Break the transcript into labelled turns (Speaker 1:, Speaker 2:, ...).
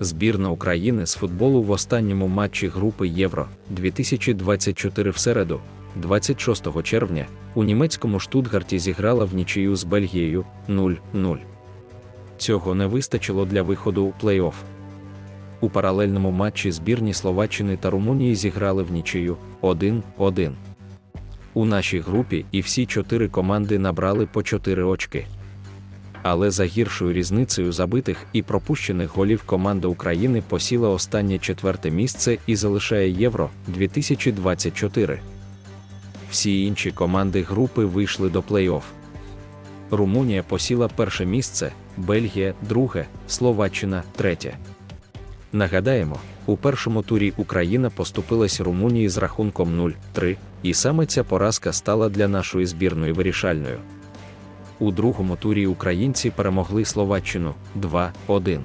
Speaker 1: Збірна України з футболу в останньому матчі групи Євро 2024 в середу, 26 червня, у німецькому Штутгарті зіграла в нічию з Бельгією 0-0. Цього не вистачило для виходу у плей-офф. У паралельному матчі збірні Словаччини та Румунії зіграли в нічию 1-1. У нашій групі і всі чотири команди набрали по 4 очки. Але за гіршою різницею забитих і пропущених голів команда України посіла останнє четверте місце і залишає Євро 2024. Всі інші команди групи вийшли до плей-офф. Румунія посіла перше місце, Бельгія друге, Словаччина третє. Нагадаємо, у першому турі Україна поступилась Румунії з рахунком 0-3, і саме ця поразка стала для нашої збірної вирішальною. У другому турі українці перемогли Словаччину 2-1.